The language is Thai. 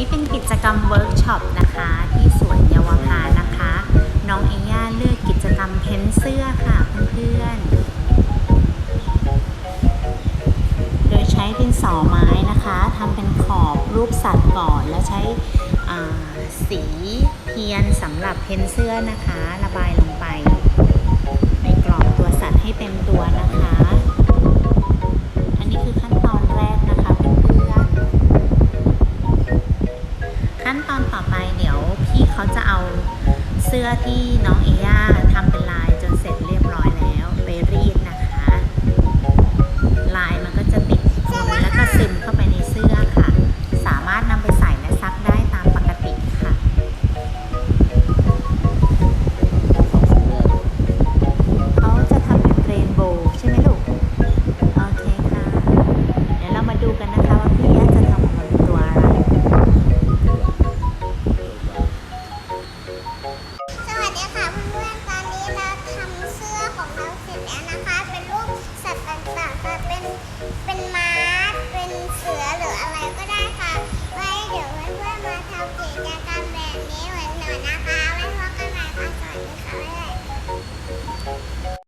นี้เป็นกิจกรรมเวิร์กช็อปนะคะ ที่สวนเยาวภานะคะ น้องเอย่าเลือกกิจกรรมเพ้นเสื้อค่ะเพื่อนๆ โดยใช้ดินสอไม้นะคะทำเป็นขอบรูปสัตว์ก่อน แล้วใช้สีเทียนสำหรับเพ้นเสื้อนะคะ ระบายลง นตอนต่อไปเดี๋ยวพี่เขาจะเอาเสื้อที่น้อง สวัสดีค่ะเพื่อน